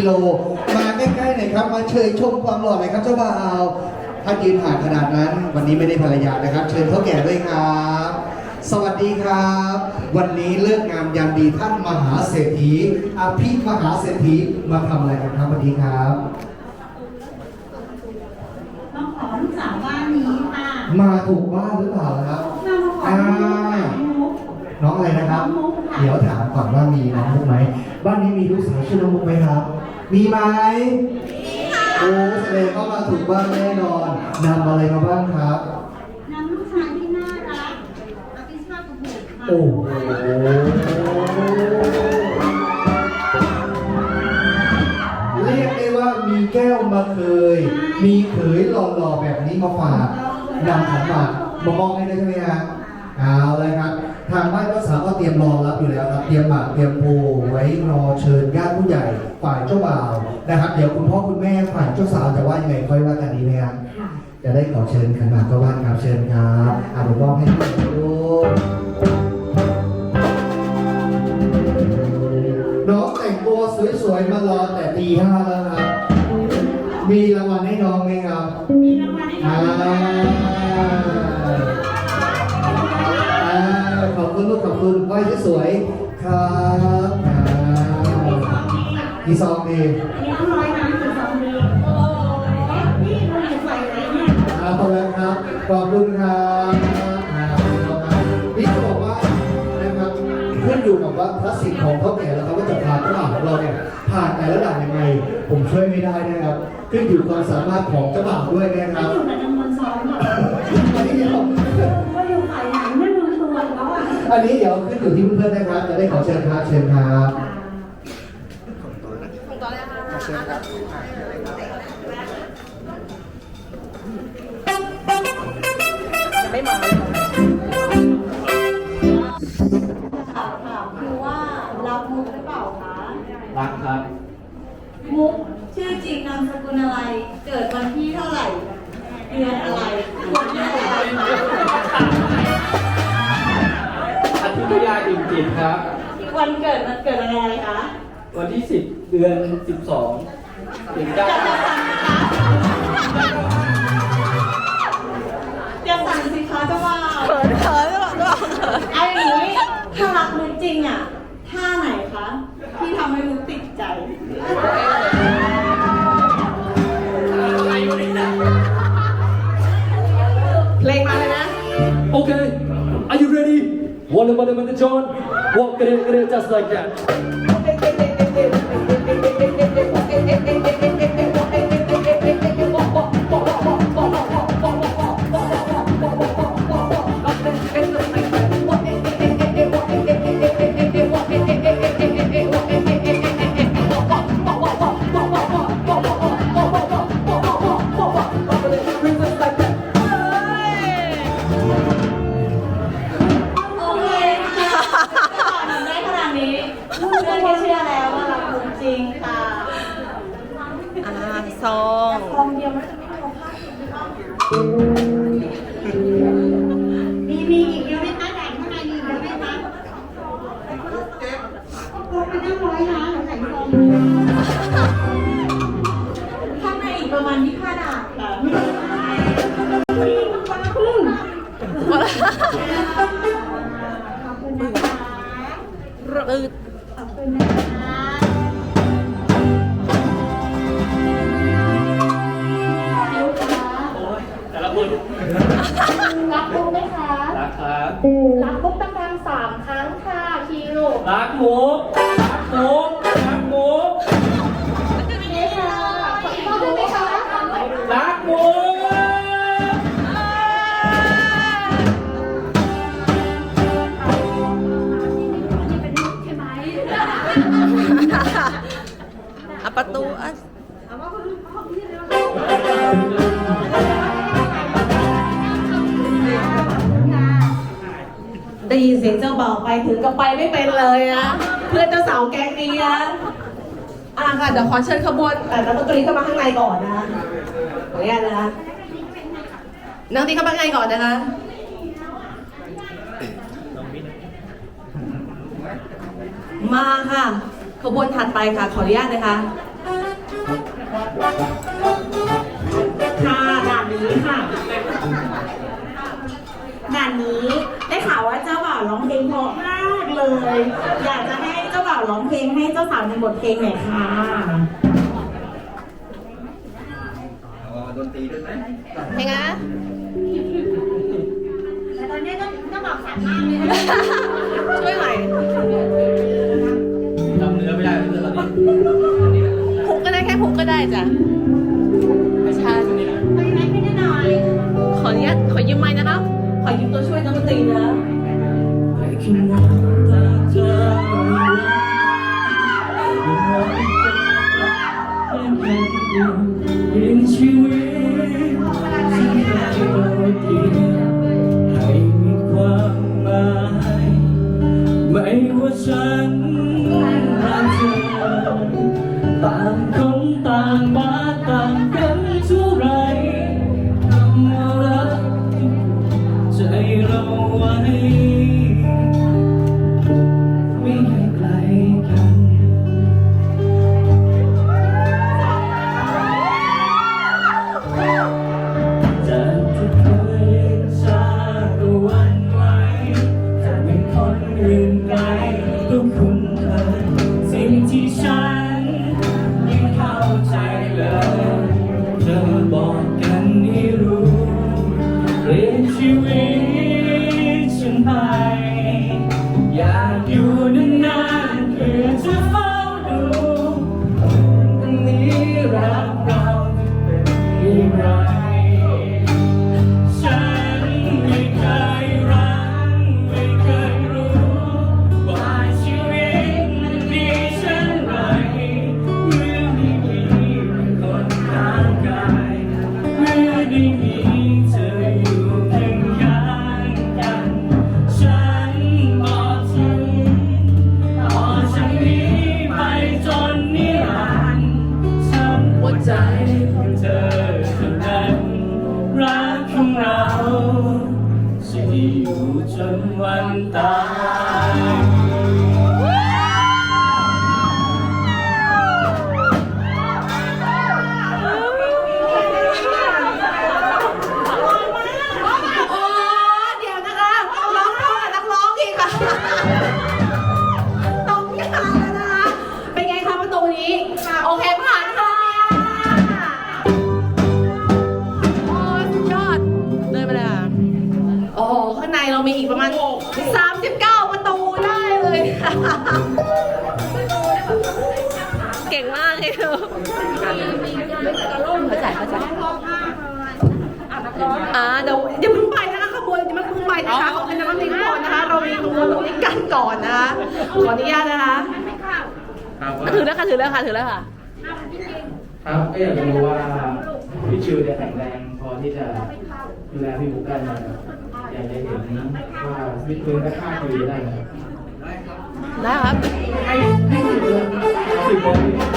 กิโล มาใกล้ๆหน่อยครับ มาเชยชมความหล่อหน่อยครับเจ้าบ่าวถ้ายืนห่างขนาดนั้น วันนี้ไม่ได้ภรรยานะครับ เชิญเท่าแก่ด้วยครับ สวัสดีครับ วันนี้เลิกงามยามดีท่านมหาเศรษฐีอภิมหาเศรษฐีมาทำอะไรกันครับวันนี้ครับน้องขอลูกสาวบ้านนี้ค่ะมาถูกบ้านหรือเปล่าครับน้องขอลูกสาวมุกน้องอะไรนะครับน้องมุกค่ะเดี๋ยวถามก่อนว่ามีน้องมุกไหม บ้านนี้มีลูกสาวชื่อน้องมุกไหมครับ มีไหมมีค่ะโอ้แสดงว่ามาถูกบ้านแน่นอนนำอะไรมาบ้างครับ นำลูกชายที่น่ารักอภิชาติบุตรค่ะโอ้โหเรียกได้ว่ามีแก้วมาเคย มีเขยหล่อๆแบบนี้มาฝากนำขันหมากมามอบให้ด้วยใช่ไหมฮะเอาเลยครับ ทางบ้านเจ้าสาวก็เตรียมรอรับอยู่แล้วครับ เตรียมหมากเตรียมโพไว้รอเชิญญาติผู้ใหญ่ ฝ่ายเจ้าบ่าวนะครับ เดี๋ยวคุณพ่อคุณแม่ฝ่ายเจ้าสาวจะว่ายังไงค่อยว่ากันดีไหมครับจะได้ขอเชิญขันหมากก็ว่านครับเชิญครับอะผมมอบให้ด้วยลูกน้องแต่งตัวสวยๆมารอแต่ตีห้าแล้วครับมีรางวัลให้น้องไหมครับมีรางวัลให้น้อ่าองอ่าขอบคุณลูกขอบคุณไหว้สวยๆครับอ่า กี่ซองดีอันนี้ต้องร้อยน้ำถึงสองดีโอ้ยนี่มันอยู่ฝ่ายไหนเนี่ยเอาละครับขอบคุณครับอ่านี่จะบอกว่านะครับขึ้นอยู่กับว่าพลาสติกของเขาแก่แล้วเขาก็จะผ่านระหว่างของเราเนี่ยผ่านแต่ละด่านยังไง ผมช่วยไม่ได้นะครับ ขึ้นอยู่ความสามารถของเจ้าบ่าวด้วยนะครับอยู่กับน้ำมันซ้อนก่อนอันนี้เดี๋ยวว่าอยู่ฝ่ายไหนไม่รู้ตัวแล้วอะอันนี้เดี๋ยวขึ้นอยู่ที่เพื่อนๆนะครับ จะได้ขอเชิญครับเชิญครับ ถามถามคือว่ารับมุกหรือเปล่าคะรักครับ มุกชื่อจริงนามสกุลอะไร เกิดวันที่เท่าไหร่ เดือนอะไรวันที่อะไรอธิบยาอิ่มจิตครับ วันเกิดมันเกิดวันอะไรคะ วันที่10เดือน12ถึงจะ9จะสั่ง บ่าวเขินเขินเจ้าบ่าวเอาอย่างนี้ถ้ารักมุกจริงอะท่าไหนคะที่ทำให้มุกติดใจ เพลงมาเลยนะ Okay, are you ready? One of them in the John. Walk it in, it in just like that. จริงค่ะอาซองซองเดียวมันจะไม่พอค่าถุงไม่ต้องมีมีอีกเยอะไหมคะแดล่งข้างในมีเยอะไหมคะพกไปนั่งร้อยล้านหรือแหล่งซองข้างในอีกประมาณยี่ห้าดาบมีคนะครึ่งขอบคุณนะคะ รับบุ๊กไหมคะ รักครับ รับบุ๊กดังๆสามครั้งค่ะคิว รักหมูรัก ยินเสียงเจ้าบ่าวไปถึงกับไปไม่เป็นเลยนะเพื่อนเจ้าสาวแก๊งนี้นะอะค่ะเดี๋ยวขอเชิญขบวนแต่นักดนตรีเข้ามาข้างในก่อนนะขออนุญาตนะคะนักดนตรีเข้ามาข้างในก่อนนะคะมาค่ะ ขบวนถัดไปค่ะขออนุญาตนะคะค่ะด่านนี้ค่ะด่านนี้ได้ข่าวว่าเจ้าาวร้องเพลงเพราะมากเลย อยากจะให้เจ้าบ่าวร้องเพลงให้เจ้าสาวในบทเพลงหน่อยค่ะเพลงอะแต่ตอนนี้เจ้าบ่าวสั่นมากเลยช่วยหน่อยจำเนื้อไม่ได้เลยตอนนี้พุกก็ได้แค่พุกก็ได้จ้ะไม่ใช่ไปไหนไม่ได้หน่อยขออนุญาตขอยืมไม้นะครับ ขอยืมตัวช่วยนักดนตรีนะ เป็น เอยู่จาใจเข้าใจอ่าเดี๋ยวอย่าเพิ่งไปนะคะขบวนอย่าเพิ่งไปนะคะขอเป็นนักดนตรีก่อนนะคะ เรามีขบวนตรงนี้กันก่อนนะคะขออนุญาตนะคะถือแล้วค่ะถือแล้วค่ะถือแล้วค่ะครับก็อยากจะรู้ว่าพี่ชิวเนี่ยแข็งแรงพอที่จะดูแลพี่บุ๊กได้ไหมอยากจะเห็นว่าวิทย์พื้นกระชากอยู่ได้ไหมได้ครับให้ให้สิบเลย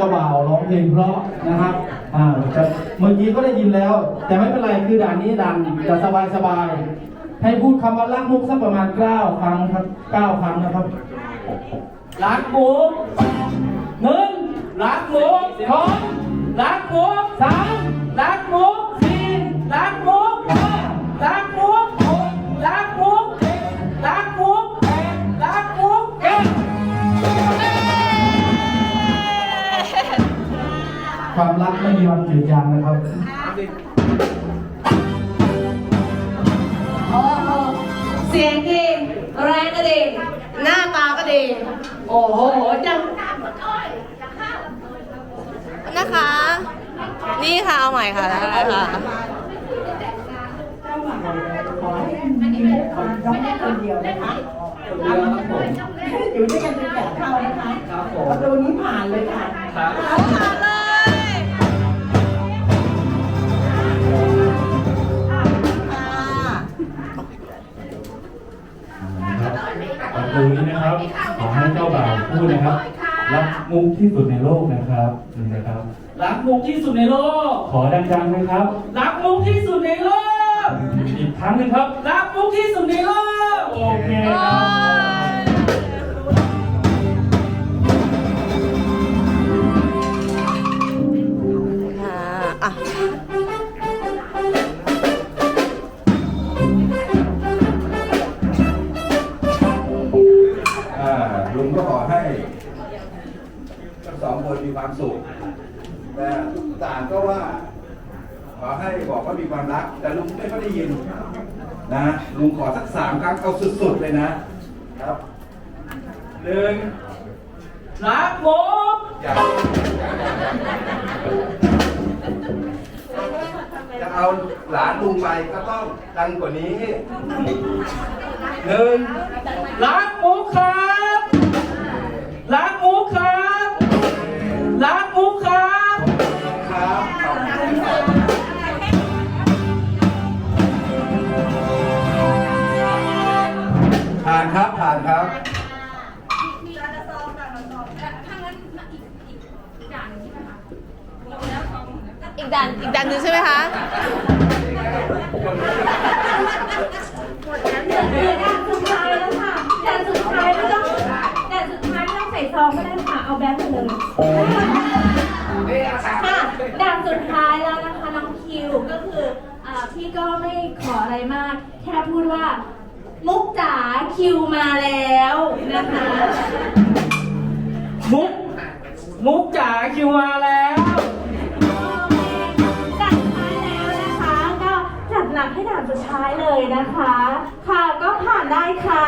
จ้าบ่าวร้องเพลงเพราะนะครับอ่าจะเมื่อกี้ก็ได้ยินแล้ว แต่ไม่เป็นไรคือด่านนี้ดันจะสบายสบายให้พูดคำว่ารักมุกสักประมาณเก้าครั้งครับเก้าครั้งนะครับรักมุกหนึ่งรักมุกสองรักมุกสามรักมุก ค่ะเอาใหม่ค่ะได้ค่ะอยู่ด้วยกันจนแก่เท่านะคะครับผมประตูนี้ผ่านเลยค่ะครับเอาผ่านเลยประตูนี้นะครับ ขอให้เจ้าบ่าวพูดนะครับ รักมุกที่สุดในโลกนะครับนี่นะครับ รักมุกที่สุดในโลก ขอดังๆนะครับ รักมุกที่สุดในโลก อีกครั้งหนึงครับ รักมุกที่สุดในโลก โอเคครับ เอาสุดๆเลยนะครับหนึ่งรักมุกอย่าจะเอาหลานลุงไปก็ต้องดังกว่านี้หนึ่งรักมุกครับรักมุกครับรักมุกครับ ผ่านครับผ่านครับอีกด่านอีกด่านหนึ่งใช่ไหมคะด่านสุดท้ายแล้วค่ะด่านสุดท้ายไม่ต้องด่านสุดท้ายไม่ต้องใส่ซองก็ได้ค่ะ เอาแบงค์ไปเลยค่ะด่านสุดท้ายแล้วนะคะน้องคิวก็คืออ่าพี่ก็ไม่ขออะไรมาก แค่พูดว่า มุกจ๋าคิวมาแล้วนะคะ มุก มุกจ๋าคิวมาแล้วด่านสุดท้ายแล้วนะคะ ก็จัดหนักให้ด่านสุดท้ายเลยนะคะ ค่ะก็ผ่านได้ค่ะ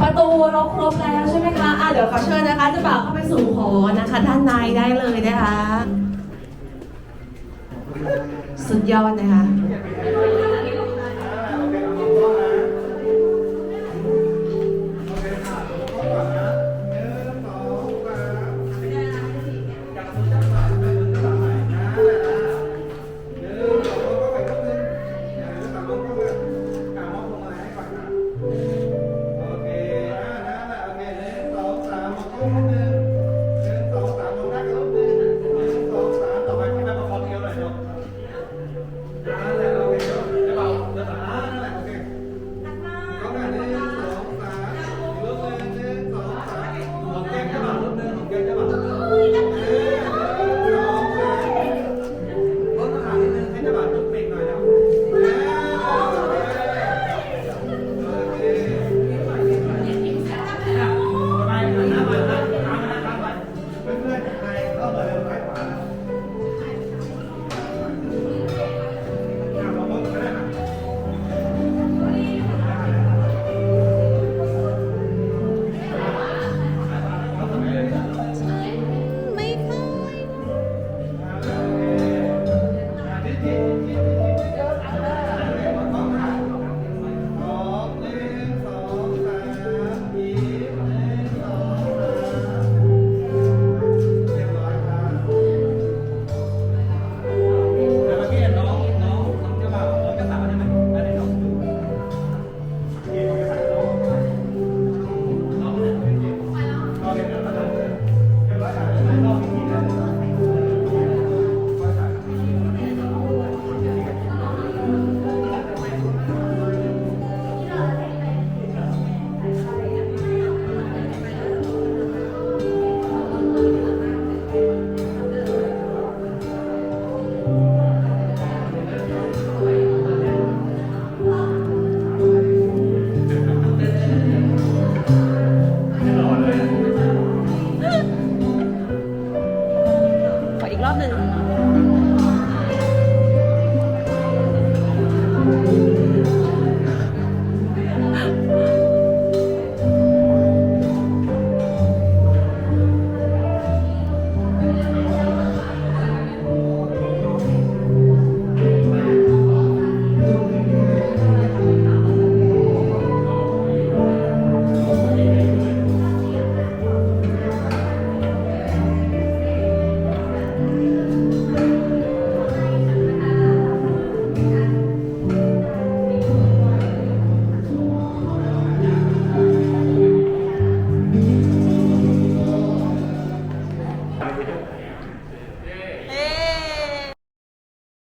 ประตูเราครบแล้วใช่ไหมคะอะ เชิญนะคะเจะบ่าวเข้าไปสู่หอนะคะ ด้านในได้เลยนะคะ สุดยอดนะคะ